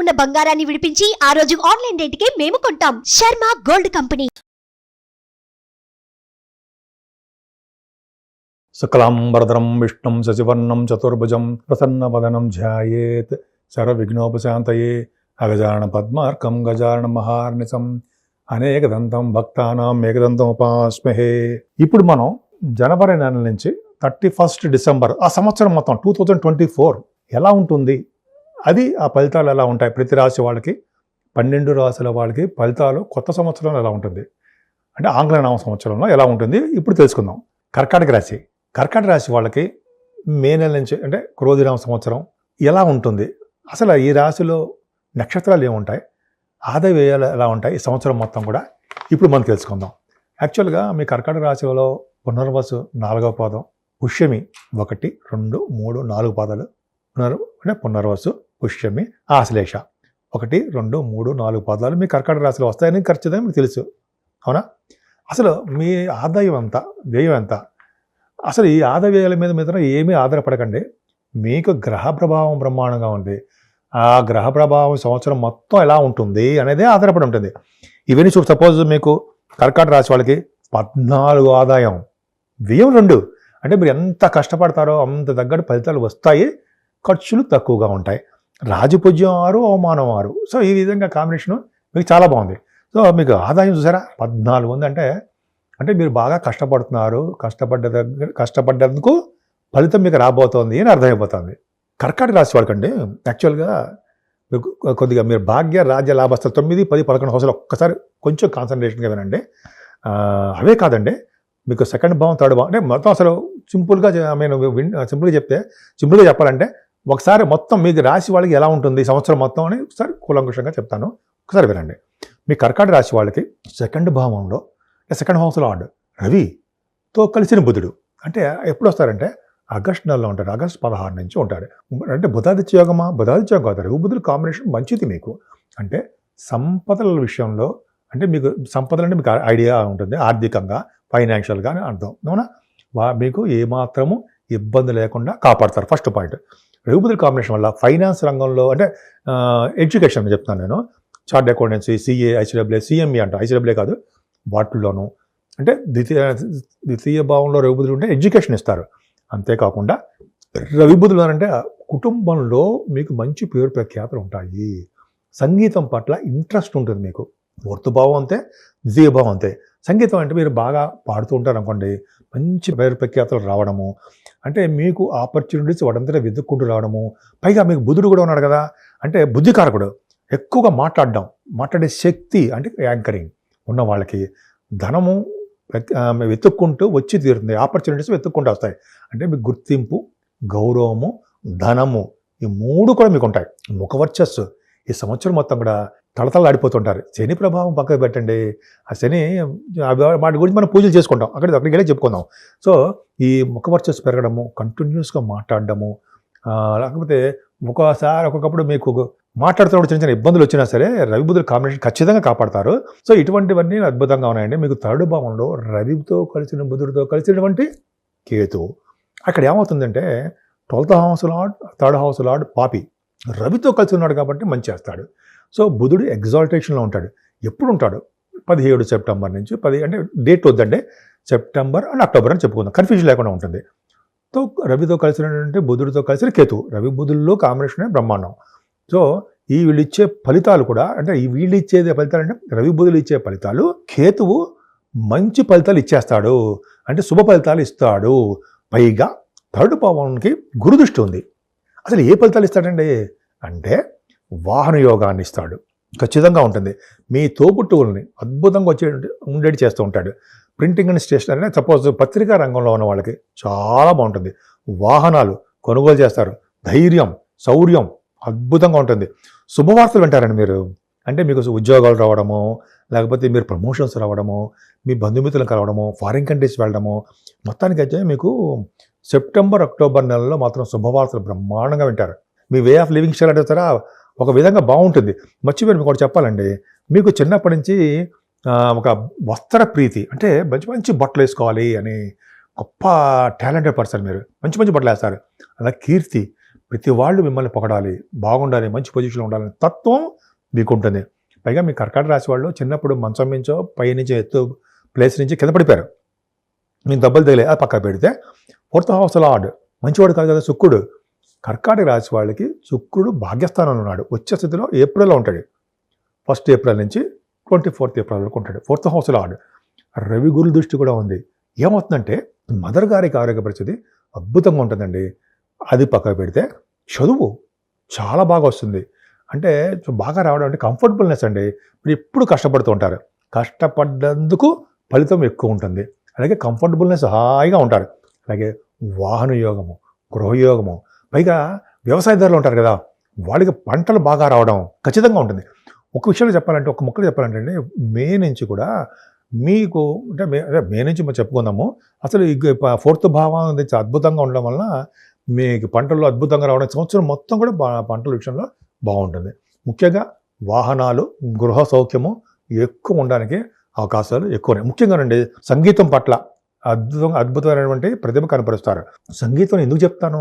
ఉన్న బంగారాన్ని విడిపించి ఆ రోజు ఆన్లైన్ రేటుకే మేము కొంటాం. Sharma gold company. శుక్లాంబరధరం విష్ణుం శశివర్ణం చతుర్భుజం ప్రసన్నవదనం ధ్యాయేత్. సర్వవిఘ్నోపశాంతయే అగజాన పద్మార్కం గజాన మహార్నిశం. అనేకదంతం భక్తానాం ఏకదంతం ఉపాస్మహే ఇప్పుడు మనం జనవరి నెల నుంచి థర్టీ ఫస్ట్ డిసెంబర్ ఆ సంవత్సరం మొత్తం టూ థౌజండ్ ట్వంటీ ఫోర్ ఎలా ఉంటుంది? అది ఆ ఫలితాలు ఎలా ఉంటాయి? ప్రతి రాశి వాళ్ళకి పన్నెండు రాశుల వాళ్ళకి ఫలితాలు కొత్త సంవత్సరంలో ఎలా ఉంటుంది? అంటే ఆంగ్ల నామ సంవత్సరంలో ఎలా ఉంటుంది? ఇప్పుడు తెలుసుకుందాం. కర్కాటక రాశి. కర్కాటక రాశి వాళ్ళకి మే నెల నుంచి అంటే క్రోధినామ సంవత్సరం ఎలా ఉంటుంది? అసలు ఈ రాశిలో నక్షత్రాలు ఏముంటాయి? ఆదాయ వ్యయాలు ఎలా ఉంటాయి? ఈ సంవత్సరం మొత్తం కూడా ఇప్పుడు మనం తెలుసుకుందాం. యాక్చువల్గా మీ కర్కాటక రాశిలో పునర్వసు నాలుగవ పాదం పుష్యమి ఒకటి రెండు మూడు నాలుగు పాదాలు పునర్ అంటే పునర్వసు పుష్యమి ఆశ్లేష ఒకటి రెండు మూడు నాలుగు పదాలు మీ కర్కాటక రాశిలో వస్తాయని ఖర్చుదని మీకు తెలుసు. అవునా? అసలు మీ ఆదాయం ఎంత? వ్యయం ఎంత? అసలు ఈ ఆదాయ వ్యయాల మీద మీద ఏమీ ఆధారపడకండి. మీకు గ్రహ ప్రభావం బ్రహ్మాండంగా ఉంది. ఆ గ్రహ ప్రభావం సంవత్సరం మొత్తం ఎలా ఉంటుంది అనేది ఆధారపడి ఉంటుంది. ఇవన్నీ చూడు సపోజ్ మీకు కర్కాట రాశి వాళ్ళకి పద్నాలుగు ఆదాయం వ్యయం రెండు. అంటే మీరు ఎంత కష్టపడతారో అంత తగ్గట్టు ఫలితాలు వస్తాయి. ఖర్చులు తక్కువగా ఉంటాయి. రాజపూజ్యం ఆరు అవమానం ఆరు సో ఈ విధంగా కాంబినేషన్ మీకు చాలా బాగుంది. సో మీకు ఆదాయం చూసారా? పద్నాలుగు ఉంది అంటే అంటే మీరు బాగా కష్టపడుతున్నారు. కష్టపడ్డ దగ్గర కష్టపడ్డందుకు ఫలితం మీకు రాబోతోంది అని అర్థమైపోతుంది. కర్కాటక రాశి వాళ్ళకండి యాక్చువల్గా మీకు కొద్దిగా మీరు భాగ్య రాజ్య లాభస్థలు తొమ్మిది పది పదకొండు హౌసులు ఒక్కసారి కొంచెం కాన్సన్ట్రేషన్గా వినండి. అవే కాదండి. మీకు సెకండ్ భావం థర్డ్ భావం అంటే మొత్తం అసలు సింపుల్గా నేను సింపుల్గా చెప్తే సింపుల్గా చెప్పాలంటే ఒకసారి మొత్తం మీకు రాశి వాళ్ళకి ఎలా ఉంటుంది ఈ సంవత్సరం మొత్తం అని ఒకసారి కూలంకుషంగా చెప్తాను. ఒకసారి వినండి. మీ కర్కాట రాశి వాళ్ళకి సెకండ్ భావంలో సెకండ్ హౌస్లో ఆడు. రవితో కలిసిన బుధుడు. అంటే ఎప్పుడు వస్తారంటే ఆగస్ట్ నెలలో ఉంటాడు ఆగస్ట్ పదహారు నుంచి ఉంటాడు అంటే బుధాదిత్య యోగమా? బుధాదిత్య యోగం రవి బుధుడు కాంబినేషన్ మంచిది మీకు. అంటే సంపదల విషయంలో అంటే మీకు సంపదలు అంటే మీకు ఐడియా ఉంటుంది. ఆర్థికంగా ఫైనాన్షియల్గా అని అర్థం. అవునా? వా మీకు ఏమాత్రము ఇబ్బంది లేకుండా కాపాడతారు. ఫస్ట్ పాయింట్ రఘుపతి కాంబినేషన్ వల్ల ఫైనాన్స్ రంగంలో అంటే ఎడ్యుకేషన్ చెప్తాను నేను. Chart accountancy CA ICW CME అంట. ఐసీడబ్ల్యూ కాదు వాటిల్లోనూ. అంటే ద్వితీయ ద్వితీయ భావంలో రఘుబుధులు ఉంటే ఎడ్యుకేషన్ ఇస్తారు. అంతేకాకుండా రవిబుధులు అంటే కుటుంబంలో మీకు మంచి పేరు ప్రఖ్యాతలు ఉంటాయి. సంగీతం పట్ల ఇంట్రెస్ట్ ఉంటుంది మీకు. మూర్తి భావం అంతే ద్వితీయ భావం అంతే. సంగీతం అంటే మీరు బాగా పాడుతూ ఉంటారు అనుకోండి మంచి పేరు ప్రఖ్యాతలు రావడము అంటే మీకు ఆపర్చునిటీస్ వాడంతటా వెతుక్కుంటూ రావడము పైగా మీకు బుధుడు కూడా ఉన్నాడు కదా అంటే బుద్ధికారకుడు. ఎక్కువగా మాట్లాడడం మాట్లాడే శక్తి అంటే యాంకరింగ్ ఉన్న వాళ్ళకి ధనము వెతుక్కుంటూ వచ్చి తీరుతుంది. ఆపర్చునిటీస్ వెతుక్కుంటూ వస్తాయి. అంటే మీకు గుర్తింపు గౌరవము ధనము ఈ మూడు కూడా మీకు ఉంటాయి ముఖవర్చస్సు. ఈ సంవత్సరం మొత్తం కూడా తళతళలాడిపోతుంటారు శని ప్రభావం పక్కకు పెట్టండి. ఆ శని వాటి గురించి మనం పూజలు చేసుకుంటాం. అక్కడ అక్కడికి వెళ్ళి చెప్పుకుందాం. సో ఈ ముఖవర్చస్సు పెరగడము కంటిన్యూస్గా మాట్లాడడము లేకపోతే ఒక్కోసారి ఒక్కొక్కప్పుడు మీకు మాట్లాడుతున్నప్పుడు చిన్న చిన్న ఇబ్బందులు వచ్చినా సరే రవి కాంబినేషన్ ఖచ్చితంగా కాపాడతారు. సో ఇటువంటివన్నీ అద్భుతంగా ఉన్నాయండి. మీకు థర్డ్ భావంలో రవితో కలిసిన బుధుడితో కలిసినటువంటి కేతు. అక్కడ ఏమవుతుందంటే twelfth house lord third house lord పాపి రవితో కలిసి ఉన్నాడు కాబట్టి మంచి చేస్తాడు. సో బుధుడు ఎగ్జాల్టేషన్లో ఉంటాడు. ఎప్పుడు ఉంటాడు? పదిహేడు సెప్టెంబర్ నుంచి పది అంటే డేట్ వద్దంటే సెప్టెంబర్ అండ్ అక్టోబర్ అని చెప్పుకుందాం. కన్ఫ్యూజన్ లేకుండా ఉంటుంది. సో రవితో కలిసినటువంటి బుధుడితో కలిసిన కేతు. రవి బుధుల్లో కాంబినేషనే బ్రహ్మాండం. సో ఈ వీళ్ళు ఇచ్చే ఫలితాలు కూడా అంటే ఈ వీళ్ళు ఇచ్చేది ఫలితాలు అంటే రవి బుధులు ఇచ్చే ఫలితాలు కేతువు మంచి ఫలితాలు ఇచ్చేస్తాడు. అంటే శుభ ఫలితాలు ఇస్తాడు. పైగా థర్డ్ పవన్కి గురుదృష్టి ఉంది. అసలు ఏ ఫలితాలు ఇస్తాడండి? అంటే వాహన యోగాన్ని ఇస్తాడు. ఖచ్చితంగా ఉంటుంది. మీ తోబుట్టువుల్ని అద్భుతంగా వచ్చే ఉండేటి చేస్తూ ఉంటాడు. ప్రింటింగ్ అండ్ స్టేషనరీ సపోజ్ పత్రికా రంగంలో ఉన్న వాళ్ళకి చాలా బాగుంటుంది. వాహనాలు కొనుగోలు చేస్తారు. ధైర్యం శౌర్యం అద్భుతంగా ఉంటుంది. శుభవార్తలు వింటారండి మీరు. అంటే మీకు ఉద్యోగాలు రావడము లేకపోతే మీరు ప్రమోషన్స్ రావడము మీ బంధుమిత్రులను కలవడము ఫారిన్ కంట్రీస్ వెళ్ళడము మొత్తానికి అయితే మీకు సెప్టెంబర్ అక్టోబర్ నెలలో మాత్రం శుభవార్తలు బ్రహ్మాండంగా వింటారు. మీ వే ఆఫ్ లివింగ్ స్టైల్ అడుగుతారా ఒక విధంగా బాగుంటుంది. మర్చిపోయారు మీకు ఒకటి చెప్పాలండి. మీకు చిన్నప్పటి నుంచి ఒక వస్త్ర ప్రీతి అంటే మంచి మంచి బట్టలు వేసుకోవాలి అని గొప్ప టాలెంటెడ్ పర్సన్ మీరు. మంచి మంచి బట్టలు వేస్తారు. అలా కీర్తి ప్రతి వాళ్ళు మిమ్మల్ని పొగడాలి బాగుండాలి మంచి పొజిషన్లో ఉండాలని తత్వం మీకు ఉంటుంది పైగా మీ కర్కాటక రాశి వాళ్ళు చిన్నప్పుడు మంచం నుంచో పైనుంచి ఎత్తు ప్లేస్ నుంచి కింద పడిపోయారు. మీకు దెబ్బలు తగిలే అది పక్క పెడితే ఫోర్త్ హౌస్ లార్డ్ మంచివాడు కాదు కదా శుక్రుడు. కర్కాటక రాశి వాళ్ళకి శుక్రుడు భాగ్యస్థానంలో ఉన్నాడు. వచ్చే స్థితిలో ఏప్రిల్లో ఉంటాడు. ఫస్ట్ ఏప్రిల్ నుంచి ట్వంటీ ఫోర్త్ ఏప్రిల్ వరకు ఉంటాడు. ఫోర్త్ హౌస్లో ఆడు రవి గురు దృష్టి కూడా ఉంది. ఏమవుతుందంటే మదర్ గారికి ఆరోగ్య పరిస్థితి అద్భుతంగా ఉంటుందండి. అది పక్కకు పెడితే చదువు చాలా బాగా వస్తుంది. అంటే బాగా రావడం అంటే కంఫర్టబుల్నెస్ అండి. మీరు ఎప్పుడు కష్టపడుతూ ఉంటారు. కష్టపడ్డందుకు ఫలితం ఎక్కువ ఉంటుంది. అలాగే కంఫర్టబుల్నెస్ హాయిగా ఉంటారు. అలాగే వాహన యోగము గృహయోగము పైగా వ్యవసాయదారులు ఉంటారు కదా వాళ్ళకి పంటలు బాగా రావడం ఖచ్చితంగా ఉంటుంది. ఒక విషయంలో చెప్పాలంటే ఒక ముక్కలు చెప్పాలంటే మే నుంచి కూడా మీకు అంటే మే మే నుంచి మనం చెప్పుకుందాము అసలు ఫోర్త్ భావం నుంచి అద్భుతంగా ఉండడం వలన మీకు పంటల్లో అద్భుతంగా రావడం సంవత్సరం మొత్తం కూడా పంటల విషయంలో బాగుంటుంది. ముఖ్యంగా వాహనాలు గృహ సౌఖ్యము ఎక్కువ ఉండడానికి అవకాశాలు ఎక్కువ ముఖ్యంగానండి సంగీతం పట్ల అద్భుతం అద్భుతమైనటువంటి ప్రతిభ కనపరుస్తారు. సంగీతం ఎందుకు చెప్తాను?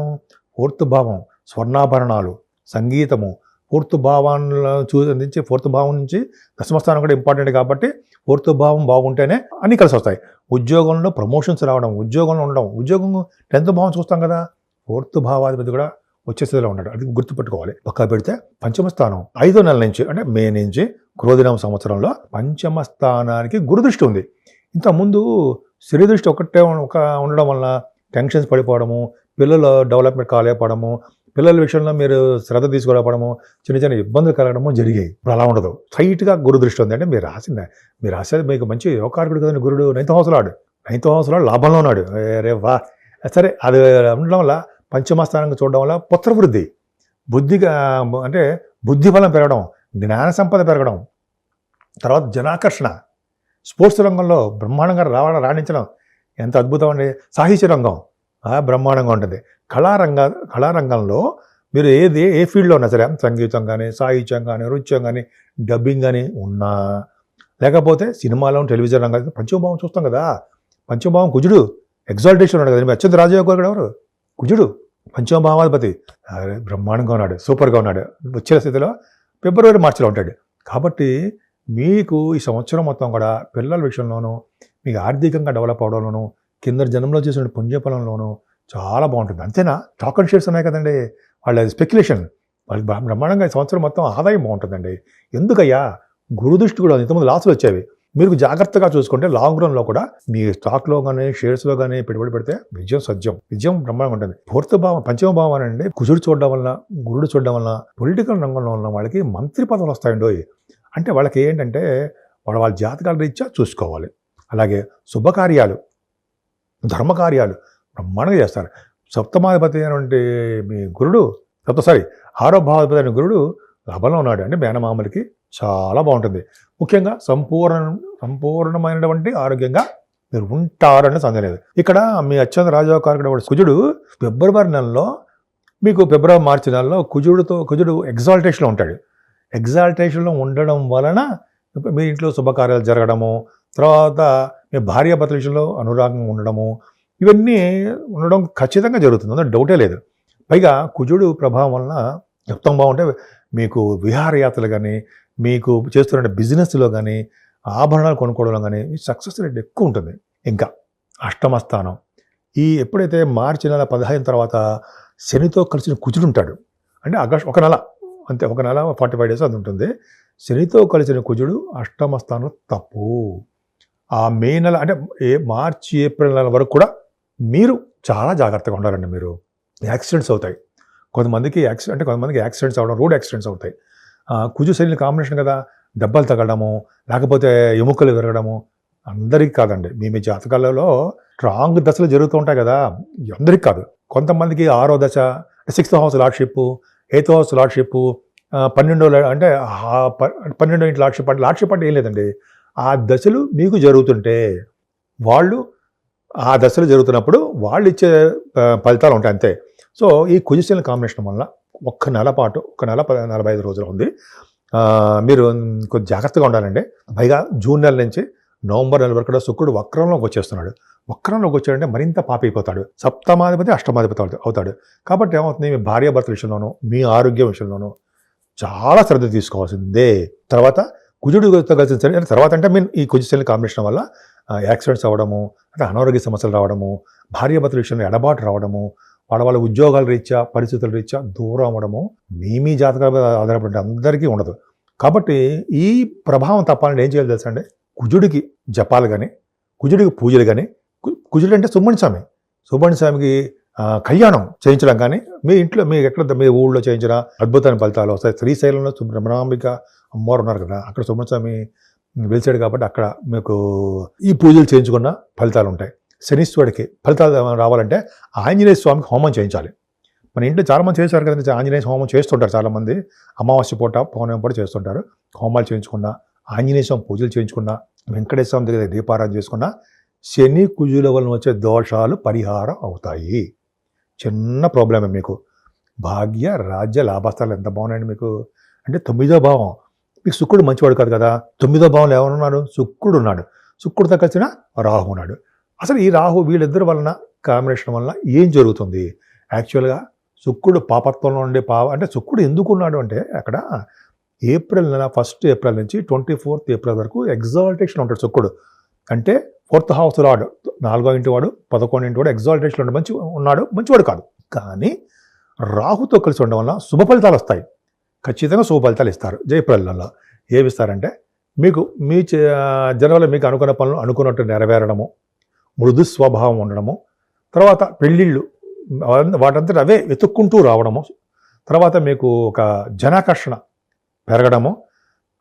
పూర్తిభావం భావం స్వర్ణాభరణాలు సంగీతము ఫోర్త్ భావాలను చూ నుంచి ఫోర్త్ భావం నుంచి దశమస్థానం కూడా ఇంపార్టెంట్ కాబట్టి ఫోర్త్ భావం బాగుంటేనే అన్నీ కలిసి వస్తాయి. ఉద్యోగంలో ప్రమోషన్స్ రావడం ఉద్యోగంలో ఉండడం ఉద్యోగం టెన్త్ భావం చూస్తాం కదా ఫోర్త్ భావాధిపతి కూడా వచ్చే స్థితిలో ఉన్నాడు. అది గుర్తుపెట్టుకోవాలి. పక్క పెడితే పంచమ స్థానం ఐదో నెల నుంచి అంటే మే నుంచి క్రోధినామ సంవత్సరంలో పంచమ స్థానానికి గురుదృష్టి ఉంది. ఇంతకుముందు శని దృష్టి ఒకటే ఒక ఉండడం వల్ల టెన్షన్స్ పడిపోవడము పిల్లల డెవలప్మెంట్ కాలేకపోవడము పిల్లల విషయంలో మీరు శ్రద్ధ తీసుకోలేకపోవడము చిన్న చిన్న ఇబ్బందులు కలగడము జరిగాయి. ఇప్పుడు అలా ఉండదు. స్ట్రైట్గా గురు దృష్టి ఉంది. అంటే మీరు రాసింది మీరు రాసేది మీకు మంచి యోగకారకుడు కదండి గురుడు. నైన్త్ హౌస్లాడు నైన్త్ హౌస్లో లాభంలో ఉన్నాడు. రే వా. సరే అది ఉండడం వల్ల పంచమస్థానంగా చూడడం వల్ల పుత్రవృద్ధి. బుద్ధిగా అంటే బుద్ధి బలం పెరగడం జ్ఞాన సంపద పెరగడం తర్వాత జనాకర్షణ. స్పోర్ట్స్ రంగంలో బ్రహ్మాండంగా రావడం రాణించడం. ఎంత అద్భుతం అండి. సాహిత్య రంగం. బ్రహ్మాండంగా ఉంటుంది. కళారంగ కళారంగంలో మీరు ఏది ఏ ఫీల్డ్లో ఉన్నా సరే సంగీతం కానీ సాహిత్యం కానీ నృత్యం కానీ డబ్బింగ్ కానీ ఉన్నా లేకపోతే సినిమాలో టెలివిజన్ రంగం పంచమభావం చూస్తాం కదా. పంచమభావం కుజుడు. ఎగ్జాల్టేషన్ ఉన్నాడు కదా. మీ అత్యంత రాజయోగ కూడా ఎవరు? కుజుడు. పంచమభావాధిపతి బ్రహ్మాండంగా ఉన్నాడు. సూపర్గా ఉన్నాడు. వచ్చే స్థితిలో ఫిబ్రవరి మార్చిలో ఉంటాడు. కాబట్టి మీకు ఈ సంవత్సరం మొత్తం కూడా పిల్లల విషయంలోనూ మీకు ఆర్థికంగా డెవలప్ అవడంలోనూ కింద జనంలో చేసిన పుణ్యఫలంలోనూ చాలా బాగుంటుంది. అంతేనా? టాక్ అండ్ షేర్స్ ఉన్నాయి కదండి. వాళ్ళ స్పెక్యులేషన్ వాళ్ళకి బ్రహ్మాండంగా సంవత్సరం మొత్తం ఆదాయం బాగుంటుందండి. ఎందుకయ్యా? గురుదృష్టి కూడా ఇంతకుముందు లాసులు వచ్చేవి. మీరు జాగ్రత్తగా చూసుకుంటే లాంగ్ రన్లో కూడా మీ స్టాక్లో కానీ షేర్స్లో కానీ పెట్టుబడి పెడితే విజయం సత్యం. విజయం బ్రహ్మాండంగా ఉంటుంది. పూర్తి భావం పంచమ భావం అంటే కుజుడు చూడడం వల్ల గురుడు చూడడం వల్ల పొలిటికల్ రంగంలో ఉన్న వాళ్ళకి మంత్రి పదవులు వస్తాయండి అంటే వాళ్ళకి ఏంటంటే వాళ్ళ వాళ్ళ జాతకాల రీత్యా చూసుకోవాలి. అలాగే శుభకార్యాలు. ధర్మకార్యాలు బ్రహ్మాండంగా చేస్తారు. సప్తమాధిపతి అయినటువంటి మీ గురుడు సప్త సారీ ఆరోభాధిపతి అయిన గురుడు లాభంలో ఉన్నాడు అంటే మేనమామలకి చాలా బాగుంటుంది. ముఖ్యంగా సంపూర్ణ సంపూర్ణమైనటువంటి ఆరోగ్యంగా మీరు ఉంటారని సందేహం లేదు. ఇక్కడ మీ అత్యంత రాజాకారకుడు కుజుడు ఫిబ్రవరి నెలలో మీకు ఫిబ్రవరి మార్చి నెలలో కుజుడితో కుజుడు ఎగ్జాల్టేషన్లో ఉంటాడు. ఎగ్జాల్టేషన్లో ఉండడం వలన మీ ఇంట్లో శుభకార్యాలు జరగడము తర్వాత భార్యాభర్తల విషయంలో అనురాగంగా ఉండడము ఇవన్నీ ఉండడం ఖచ్చితంగా జరుగుతుంది. అందులో డౌటే లేదు. పైగా కుజుడు ప్రభావం వలన చెప్తాం బాగుంటే మీకు విహారయాత్రలు కానీ మీకు చేస్తున్న బిజినెస్లో కానీ ఆభరణాలు కొనుక్కోవడంలో కానీ సక్సెస్ రేట్ ఎక్కువ ఉంటుంది. ఇంకా అష్టమ స్థానం. ఈ ఎప్పుడైతే మార్చి నెల పదహైదు తర్వాత శనితో కలిసిన కుజుడు ఉంటాడు. అంటే ఆగస్ట్ ఒక నెల అంతే ఒక నెల ఫార్టీ ఫైవ్ డేస్ అది ఉంటుంది. శనితో కలిసిన కుజుడు అష్టమ స్థానం తప్పు. ఆ మే నెల అంటే ఏ మార్చి ఏప్రిల్ నెల వరకు కూడా మీరు చాలా జాగ్రత్తగా ఉండాలండి మీరు. యాక్సిడెంట్స్ అవుతాయి. కొంతమందికి యాక్సిడెంట్ అంటే కొంతమందికి యాక్సిడెంట్స్ అవ్వడం రోడ్ యాక్సిడెంట్స్ అవుతాయి. కుజు శైలి కాంబినేషన్ కదా దెబ్బలు తగలడము లేకపోతే ఎముకలు విరగడము అందరికీ కాదండి. మీ మీ జాతకాలలో స్ట్రాంగ్ దశలు జరుగుతూ ఉంటాయి కదా అందరికీ కాదు. కొంతమందికి ఆరో దశ sixth house lordship eighth house lordship పన్నెండో అంటే పన్నెండో ఇంటి లార్డ్షిప్ అంటే లార్డ్షిప్ అంటే ఏం లేదండి. ఆ దశలు మీకు జరుగుతుంటే వాళ్ళు ఆ దశలు జరుగుతున్నప్పుడు వాళ్ళు ఇచ్చే ఫలితాలు ఉంటాయి అంతే. సో ఈ కుజిశల కాంబినేషన్ వల్ల ఒక్క నెల పాటు ఒక నెల నలభై ఐదు రోజులు ఉంది. మీరు కొంచెం జాగ్రత్తగా ఉండాలండి. పైగా జూన్ నెల నుంచి నవంబర్ నెల వరకు కూడా శుక్రుడు వక్రంలోకి వచ్చేస్తున్నాడు. వక్రంలోకి వచ్చాడంటే మరింత పాపైపోతాడు సప్తమాధిపతి అష్టమాధిపతి అవుతాడు- అవుతాడు. కాబట్టి ఏమవుతుంది? మీ భార్యాభర్తల విషయంలోనూ మీ ఆరోగ్యం విషయంలోనూ చాలా శ్రద్ధ తీసుకోవాల్సిందే. తర్వాత కుజుడితో కలిసి తర్వాత అంటే మీన్ ఈ కుజుశని కాంబినేషన్ వల్ల యాక్సిడెంట్స్ అవ్వడము అంటే అనారోగ్య సమస్యలు రావడము భార్యాభర్తల విషయంలో ఎడబాటు రావడము వాళ్ళ వాళ్ళ ఉద్యోగాల రీత్యా పరిస్థితుల రీత్యా దూరం అవ్వడము మీ మీ జాతకాల మీద ఆధారపడి అందరికీ ఉండదు. కాబట్టి ఈ ప్రభావం తప్పాలని ఏం చేయాలి తెలుసా అండి? కుజుడికి జపాలు కానీ కుజుడికి పూజలు కానీ కుజుడు అంటే సుబ్బణి స్వామి. సుబ్బణి స్వామికి కళ్యాణం చేయించడం కానీ మీ ఇంట్లో మీ ఎక్కడ మీ ఊళ్ళో చేయించిన అద్భుతమైన ఫలితాలు వస్తాయి. శ్రీశైలంలో సుబ్రహ్మణాంబిక అమ్మవారు ఉన్నారు కదా అక్కడ సుబ్రహ్మణ్య స్వామి వెలిచాడు కాబట్టి అక్కడ మీకు ఈ పూజలు చేయించుకున్న ఫలితాలు ఉంటాయి. శనీశ్వరుడికి ఫలితాలు రావాలంటే ఆంజనేయ స్వామికి హోమం చేయించాలి. మన ఇంట్లో చాలామంది చేశారు కదండి ఆంజనేయ హోమం చేస్తుంటారు చాలామంది అమావాస్య పూట పౌర్ణమి పూట చేస్తుంటారు. హోమాలు చేయించుకున్న ఆంజనేయ స్వామి పూజలు చేయించుకున్న వెంకటేశ్వర స్వామి దగ్గర దీపారాధన చేసుకున్న శని కుజుల వలన వచ్చే దోషాలు పరిహారం అవుతాయి. చిన్న ప్రాబ్లమే మీకు. భాగ్య రాజ్య లాభస్థాలు ఎంత బాగున్నాయండి మీకు? అంటే తొమ్మిదో భావం. మీకు శుక్రుడు మంచివాడు కాదు కదా? తొమ్మిదో భావంలో ఎవరున్నాడు శుక్రుడు ఉన్నాడు. శుక్రుడితో కలిసిన రాహు ఉన్నాడు. అసలు ఈ రాహు వీళ్ళిద్దరి వలన కాంబినేషన్ వలన ఏం జరుగుతుంది? యాక్చువల్గా శుక్రుడు పాపత్వంలో ఉండే పావ అంటే శుక్రుడు ఎందుకు ఉన్నాడు అంటే అక్కడ ఏప్రిల్ నెల ఫస్ట్ ఏప్రిల్ నుంచి ట్వంటీ ఫోర్త్ ఏప్రిల్ వరకు ఎగ్జాల్టేషన్ ఉంటాడు శుక్రుడు. అంటే ఫోర్త్ హౌస్ రాడు. నాలుగో ఇంటి వాడు పదకొండు ఇంటి వాడు ఎగ్జాల్టేషన్లో ఉంటాడు మంచి ఉన్నాడు మంచివాడు కాదు. కానీ రాహుతో కలిసి ఉండడం వల్ల శుభ ఫలితాలు వస్తాయి. ఖచ్చితంగా శుభ ఫలితాలు ఇస్తారు. జయప్రదంలో ఏమి ఇస్తారంటే మీకు మీ జనవల్ల మీకు అనుకున్న పనులు అనుకున్నట్టు నెరవేరడము మృదు స్వభావం ఉండడము తర్వాత పెళ్ళిళ్ళు వాటంతట అవే వెతుక్కుంటూ రావడము తర్వాత మీకు ఒక జనాకర్షణ పెరగడము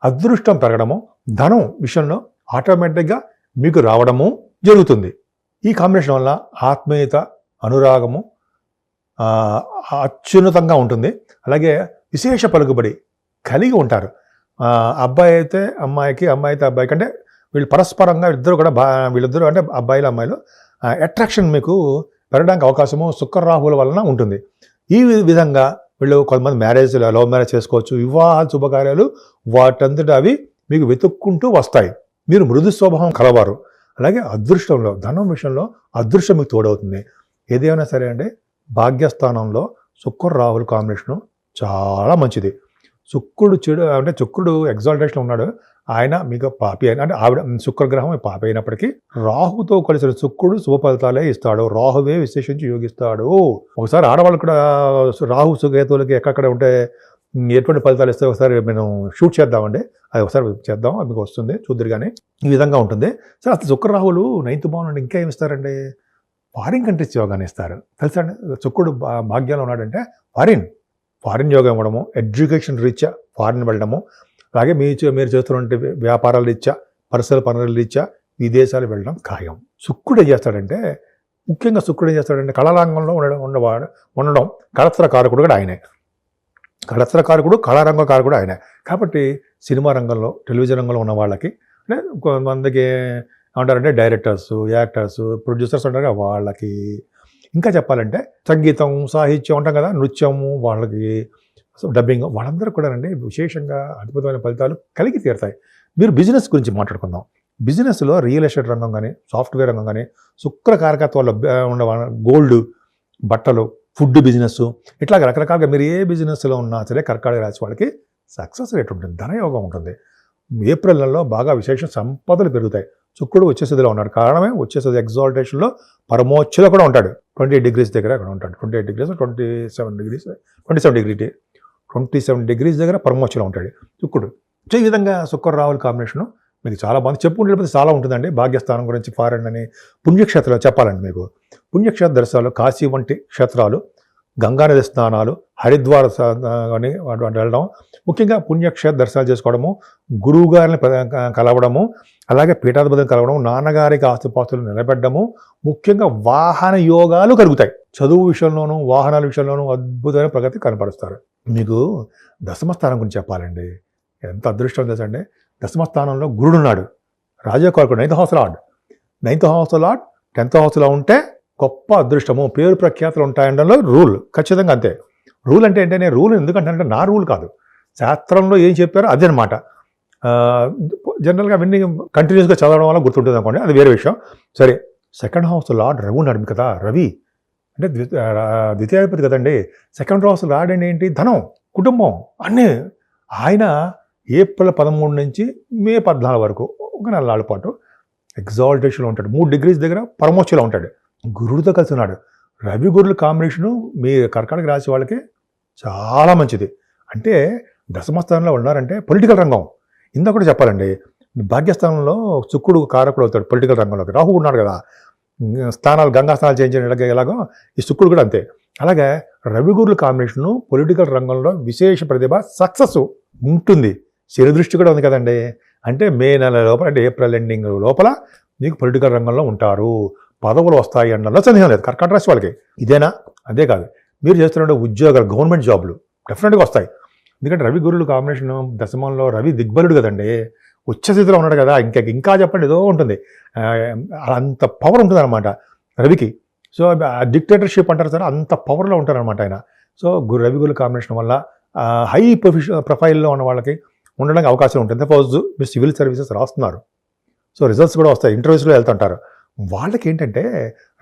అదృష్టం పెరగడము ధనం విషయంలో ఆటోమేటిక్గా మీకు రావడము జరుగుతుంది. ఈ కాంబినేషన్ వల్ల ఆత్మీయత అనురాగము అత్యున్నతంగా ఉంటుంది. అలాగే విశేష పలుకుబడి కలిగి ఉంటారు. అబ్బాయి అయితే అమ్మాయికి అమ్మాయి అయితే అబ్బాయికి అంటే వీళ్ళు పరస్పరంగా ఇద్దరు కూడా బా వీళ్ళిద్దరూ అంటే అబ్బాయిలు అమ్మాయిలు అట్రాక్షన్ మీకు పెరగడానికి అవకాశము శుక్రరాహుల వలన ఉంటుంది. ఈ విధంగా వీళ్ళు కొంతమంది మ్యారేజ్ లవ్ మ్యారేజ్ చేసుకోవచ్చు. వివాహ శుభకార్యాలు వాటంతటా అవి మీకు వెతుక్కుంటూ వస్తాయి. మీరు మృదు స్వభావం కలవారు. అలాగే అదృష్టంలో ధనం విషయంలో అదృష్టం మీకు తోడవుతుంది. ఏదేమైనా సరే అండి భాగ్యస్థానంలో శుక్ర రాహుల్ కాంబినేషను చాలా మంచిది. శుక్రుడు చెడు అంటే శుక్రుడు ఎగ్జాల్టేషన్ ఉన్నాడు. ఆయన మీకు పాపి అయిన అంటే ఆవిడ శుక్రగ్రహం పాపి అయినప్పటికీ రాహుతో కలిసిన శుక్రుడు శుభ ఫలితాలే ఇస్తాడు. రాహువే విశేషించి యోగిస్తాడు. ఒకసారి ఆడవాళ్ళు కూడా రాహు సుఖేతులకి ఎక్కడెక్కడ ఉంటే ఎటువంటి ఫలితాలు ఇస్తే ఒకసారి మేము షూట్ చేద్దామండి. అది ఒకసారి చేద్దాం అది మీకు వస్తుంది చూద్దరు కానీ ఈ విధంగా ఉంటుంది. సరే అసలు శుక్రరాహులు నైన్త్ భావన ఇంకా ఏమిస్తారండి ఫారిన్ కంట్రీస్ యోగాని ఇస్తారు. తెలుసా అండి? శుక్రుడు భా- భాగ్యంలో ఉన్నాడంటే ఫారిన్. ఫారిన్ యోగం ఇవ్వడము ఎడ్యుకేషన్ రీత్యా ఫారిన్ వెళ్ళడము అలాగే మీ మీరు చేస్తున్నటువంటి వ్యాపారాల రీత్యా పర్సనల్ పనుల రీత్యా విదేశాలు వెళ్ళడం ఖాయం. శుక్రుడు ఏం చేస్తాడంటే ముఖ్యంగా శుక్రుడు ఏం చేస్తాడంటే కళారంగంలో ఉండడం ఉండవాడు ఉండడం కళత్ర కారకుడు కూడా ఆయనే. కళత్ర కళారంగకారకుడు కళారంగ ఆయనే. కాబట్టి సినిమా రంగంలో టెలివిజన్ రంగంలో ఉన్న వాళ్ళకి అంటే కొంతమందికి ఏమంటారంటే డైరెక్టర్స్ యాక్టర్స్ ప్రొడ్యూసర్స్ ఉంటారు వాళ్ళకి. ఇంకా చెప్పాలంటే సంగీతం సాహిత్యం ఉంటాం కదా నృత్యము వాళ్ళకి డబ్బింగ్ వాళ్ళందరూ కూడా అండి విశేషంగా అద్భుతమైన ఫలితాలు కలిగి తీరుతాయి. మీరు బిజినెస్ గురించి మాట్లాడుకుందాం. బిజినెస్లో రియల్ ఎస్టేట్ రంగం కానీ సాఫ్ట్వేర్ రంగం కానీ శుక్ర కారకత్వాల్లో ఉన్న గోల్డ్ బట్టలు ఫుడ్ బిజినెస్. ఇట్లా రకరకాలుగా మీరు ఏ బిజినెస్లో ఉన్నా సరే కర్కాటక రాశి వాళ్ళకి సక్సెస్ రేట్ ఉంటుంది ధనయోగం ఉంటుంది. ఏప్రిల్ నెలలో బాగా విశేష సంపదలు పెరుగుతాయి. శుక్రుడు స్థితిలో ఉన్నాడు. కారణమే వచ్చేసది ఎగ్జాల్టేషన్లో పరమోచ్చలో కూడా ఉంటాడు. ట్వంటీ డిగ్రీస్ దగ్గర అక్కడ ఉంటాడు. Twenty eight degrees twenty seven degrees twenty seven degree twenty seven degrees దగ్గర పరమోచ్చలో ఉంటాడు శుక్రుడు. సో ఈ విధంగా శుక్ర రావుల కాంబినేషను మీకు చాలా బాగుంది. చెప్పుకుంటే చాలా ఉంటుందండి. భాగ్యస్థానం గురించి ఫారెన్ అని పుణ్యక్షేత్రాలు చెప్పాలండి మీకు. పుణ్యక్షేత్ర దర్శనాలు కాశీ వంటి క్షేత్రాలు గంగానది స్నానాలు హరిద్వార అని వెళ్ళడం ముఖ్యంగా పుణ్యక్షేత్ర దర్శనాలు చేసుకోవడము గురువు గారిని ప్ర- కలవడము అలాగే పీఠాధిపతిని కలవడం నాన్నగారికి ఆస్తిపాస్తులు నిలబెట్టడము ముఖ్యంగా వాహన యోగాలు కలుగుతాయి. చదువు విషయంలోనూ వాహనాల విషయంలోనూ అద్భుతమైన ప్రగతి కనపరుస్తారు. మీకు దశమస్థానం గురించి చెప్పాలండి. ఎంత అదృష్టం తెలుసండి. దశమస్థానంలో గురుడు ఉన్నాడు. రాజకోరకుడు ninth house lord ninth house lord tenth హౌస్లో ఉంటే గొప్ప అదృష్టము పేరు ప్రఖ్యాతులు ఉంటాయనడంలో రూల్ ఖచ్చితంగా అంతే. రూల్ అంటే ఏంటంటే రూల్ ఎందుకంటే నా రూల్ కాదు. శాస్త్రంలో ఏం చెప్పారో అదే అనమాట జనరల్గా అవన్నీ కంటిన్యూస్గా చదవడం వల్ల గుర్తుంటుంది అనుకోండి అది వేరే విషయం. సరే సెకండ్ హౌస్ లార్డ్ రవి ఉన్నాడు కదా రవి. అంటే ద్వి ద్వితీయాధిపతి కదండి. సెకండ్ హౌస్ లార్డ్ అంటే ఏంటి? ధనం కుటుంబం. అన్నీ. ఆయన ఏప్రిల్ పదమూడు నుంచి మే పద్నాలుగు వరకు ఒక నెల పాటు ఎగ్జాల్టేషన్లో ఉంటాడు. మూడు డిగ్రీస్ దగ్గర పరమోచ్చలో ఉంటాడు. గురుడితో కలిసి ఉన్నాడు. రవి గురుల కాంబినేషను మీ కర్కాటక రాశి వాళ్ళకి చాలా మంచిది. అంటే దశమస్థానంలో ఉన్నారంటే పొలిటికల్ రంగం. ఇందా కూడా చెప్పాలండి. భాగ్యస్థానంలో శుక్రుడు కారకుడు అవుతాడు పొలిటికల్ రంగంలోకి. రాహు ఉన్నాడు కదా. స్థానాలు గంగా స్నానాలు చేంజ్ చేయడం ఎలాగో ఈ శుక్రుడు కూడా అంతే. అలాగే రవి గురుల కాంబినేషను పొలిటికల్ రంగంలో విశేష ప్రతిభ సక్సెస్ ఉంటుంది. శని దృష్టి కూడా ఉంది కదండి. అంటే మే నెల లోపల అంటే ఏప్రిల్ ఎండింగ్ లోపల మీకు పొలిటికల్ రంగంలో ఉంటారు. పదవులు వస్తాయి అనడంలో సందేహం లేదు. కర్కాటక రాశి వాళ్ళకి. ఇదేనా? అదే కాదు. మీరు చేస్తున్న ఉద్యోగాలు గవర్నమెంట్ జాబ్లు డెఫినెట్గా వస్తాయి. ఎందుకంటే రవి గురులు కాంబినేషన్ దశమంలో రవి దిగ్బలుడు కదండి. ఉచ్చస్థితిలో ఉన్నాడు కదా. ఇంకా ఇంకా చెప్పండి ఏదో ఉంటుంది. అంత పవర్ ఉంటుందన్నమాట రవికి. సో డిక్టేటర్షిప్ అంటారు సార్ అంత పవర్లో ఉంటారనమాట ఆయన. సో గురు రవి గురుల కాంబినేషన్ వల్ల హై ప్రొఫెషన్ ప్రొఫైల్లో ఉన్న వాళ్ళకి ఉండడానికి అవకాశం ఉంటుంది. సపోజ్ మీరు సివిల్ సర్వీసెస్ రాస్తున్నారు. సో రిజల్ట్స్ కూడా వస్తాయి. ఇంటర్వ్యూస్లో వెళ్తుంటారు. వాళ్ళకి ఏంటంటే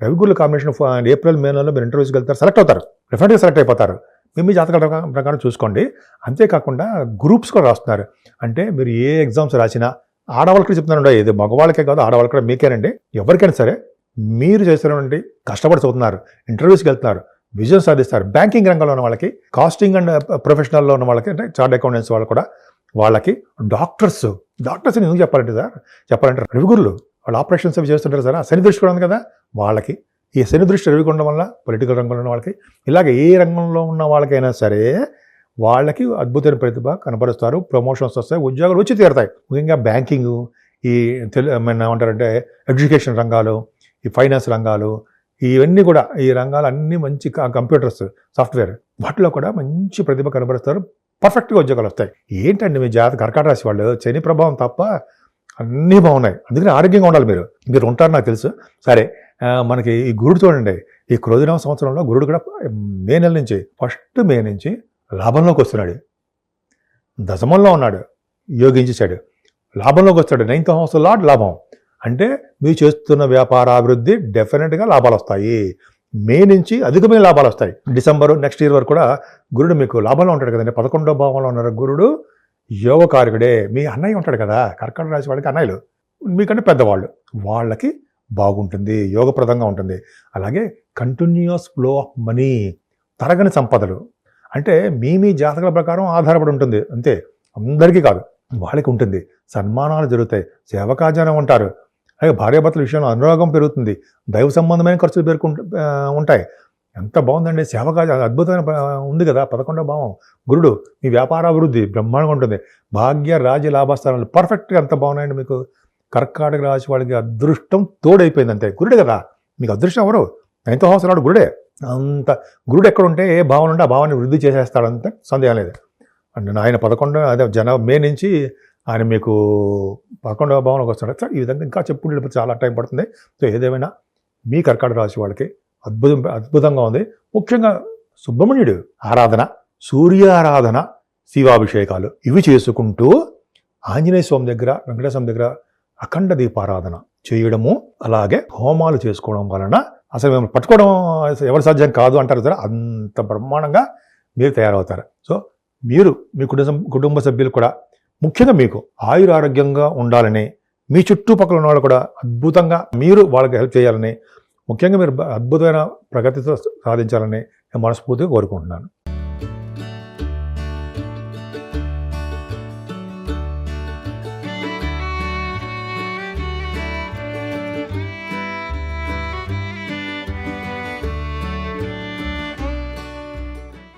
రవిగురుల కాంబినేషన్ ఏప్రిల్ మే నెలలో మీరు ఇంటర్వ్యూస్కి వెళ్తారు సెలెక్ట్ అవుతారు. డెఫినెట్గా సెలెక్ట్ అయిపోతారు. మీ మీ జాతకాల ప్రకారం చూసుకోండి. అంతేకాకుండా గ్రూప్స్ కూడా రాస్తున్నారు. అంటే మీరు ఏ ఎగ్జామ్స్ రాసినా ఆడవాళ్ళకి చెప్తున్నాను ఇది మగవాళ్ళకే కాదు ఆడవాళ్ళకి కూడా మీకేనండి. ఎవరికైనా సరే మీరు చేస్తున్నటువంటి కష్టపడి చదువుతున్నారు ఇంటర్వ్యూస్కి వెళ్తున్నారు విజయం సాధిస్తారు. బ్యాంకింగ్ రంగంలో ఉన్న వాళ్ళకి కాస్టింగ్ అండ్ ప్రొఫెషనల్లో ఉన్న వాళ్ళకి అంటే చార్ట్ అకౌంటెంట్స్ వాళ్ళు కూడా వాళ్ళకి డాక్టర్స్ డాక్టర్స్ ఎందుకు చెప్పాలంటే సార్? చెప్పాలంటే రవిగురులు వాళ్ళు ఆపరేషన్స్ అవి చేస్తుంటారు సార్. ఆ శని దృష్టి కూడా ఉంది కదా? వాళ్ళకి. ఈ శని దృష్టి రవి ఉండడం వల్ల పొలిటికల్ రంగంలో ఉన్న వాళ్ళకి ఇలాగ ఏ రంగంలో ఉన్న వాళ్ళకైనా సరే వాళ్ళకి అద్భుతమైన ప్రతిభ కనపరుస్తారు. ప్రమోషన్స్ వస్తాయి ఉద్యోగాలు వచ్చి తీరుతాయి. ముఖ్యంగా బ్యాంకింగ్ ఈ తెలు ఏమంటారంటే ఎడ్యుకేషన్ రంగాలు ఈ ఫైనాన్స్ రంగాలు ఇవన్నీ కూడా ఈ రంగాలు అన్నీ మంచి కంప్యూటర్స్ సాఫ్ట్వేర్ వాటిలో కూడా మంచి ప్రతిభ కనబరుస్తారు పర్ఫెక్ట్గా ఉద్యోగాలు వస్తాయి. ఏంటండి మీ జాతక? కర్కాట రాశి వాళ్ళు శని ప్రభావం తప్ప అన్నీ బాగున్నాయి. అందుకని ఆరోగ్యంగా ఉండాలి మీరు. మీరు ఉంటారు నాకు తెలుసు. సరే మనకి ఈ గురుడు చూడండి. ఈ క్రోధినవ సంవత్సరంలో గురుడు కూడా మే నెల నుంచి ఫస్ట్ మే నుంచి లాభంలోకి వస్తున్నాడు. దశమంలో ఉన్నాడు. యోగించేశాడు. లాభంలోకి వస్తాడు. నైన్త్ హౌస్ లాడ్ లాభం. అంటే మీరు చేస్తున్న వ్యాపారాభివృద్ధి డెఫినెట్గా లాభాలు వస్తాయి. మే నుంచి అధికమైన లాభాలు వస్తాయి. డిసెంబరు నెక్స్ట్ ఇయర్ వరకు కూడా గురుడు మీకు లాభంలో ఉంటాడు కదండి. పదకొండో భావంలో ఉన్నారు గురుడు యోగకారకుడే మీ అన్నయ్య ఉంటాడు కదా. కర్కట రాశి వాళ్ళకి అన్నయ్యలు. మీకంటే పెద్దవాళ్ళు. వాళ్ళకి బాగుంటుంది. యోగప్రదంగా ఉంటుంది. అలాగే కంటిన్యూస్ ఫ్లో ఆఫ్ మనీ తరగని సంపదలు. అంటే మీ మీ జాతకాల ప్రకారం ఆధారపడి ఉంటుంది. అంతే. అందరికీ కాదు. వాళ్ళకి ఉంటుంది. సన్మానాలు జరుగుతాయి. సేవకాజనం ఉంటారు. అలాగే భార్యాభర్తల విషయంలో అనురాగం పెరుగుతుంది. దైవ సంబంధమైన ఖర్చులు పేర్కొంటు ఉంటాయి. ఎంత బాగుందండి. సేవగా అద్భుతమైన ఉంది కదా. పదకొండవ భావం. గురుడు మీ వ్యాపారాభివృద్ధి బ్రహ్మాండంగా ఉంటుంది. భాగ్య రాజ్య లాభస్థానాలు పర్ఫెక్ట్గా ఎంత బాగున్నాయండి మీకు. కర్కాటక రాశి వాళ్ళకి అదృష్టం తోడైపోయింది అంతే. గురుడే కదా. మీకు అదృష్టం ఎవరు? ఎంతో అవసరం గురుడే. అంత గురుడు ఎక్కడ ఉంటే ఏ భావన ఉంటే ఆ భావాన్ని వృద్ధి చేసేస్తాడంత సందేహం లేదు. అంటే ఆయన పదకొండు అదే జన మే నుంచి ఆయన మీకు పదకొండవ భావనకు వస్తున్నారు సార్ ఈ విధంగా ఇంకా చెప్పుకుంటే చాలా టైం పడుతుంది. సో ఏదేమైనా మీ కర్కాటక రాశి వాళ్ళకి అద్భుతం అద్భుతంగా ఉంది. ముఖ్యంగా సుబ్రహ్మణ్యుడు ఆరాధన సూర్య ఆరాధన శివాభిషేకాలు ఇవి చేసుకుంటూ ఆంజనేయ స్వామి దగ్గర వెంకటేశ్వర దగ్గర అఖండ దీపారాధన చేయడము అలాగే హోమాలు చేసుకోవడం వలన అసలు మేము పట్టుకోవడం ఎవరి సాధ్యం కాదు అంటారు సార్ అంత బ్రహ్మాండంగా మీరు తయారవుతారు. సో మీరు మీ కుటుంబ కుటుంబ సభ్యులు కూడా ముఖ్యంగా మీకు ఆయురారోగ్యంగా ఉండాలని మీ చుట్టుపక్కల ఉన్న వాళ్ళు కూడా అద్భుతంగా మీరు వాళ్ళకి హెల్ప్ చేయాలని ముఖ్యంగా మీరు అద్భుతమైన ప్రగతితో సాధించాలని నేను మనస్ఫూర్తిగా కోరుకుంటున్నాను.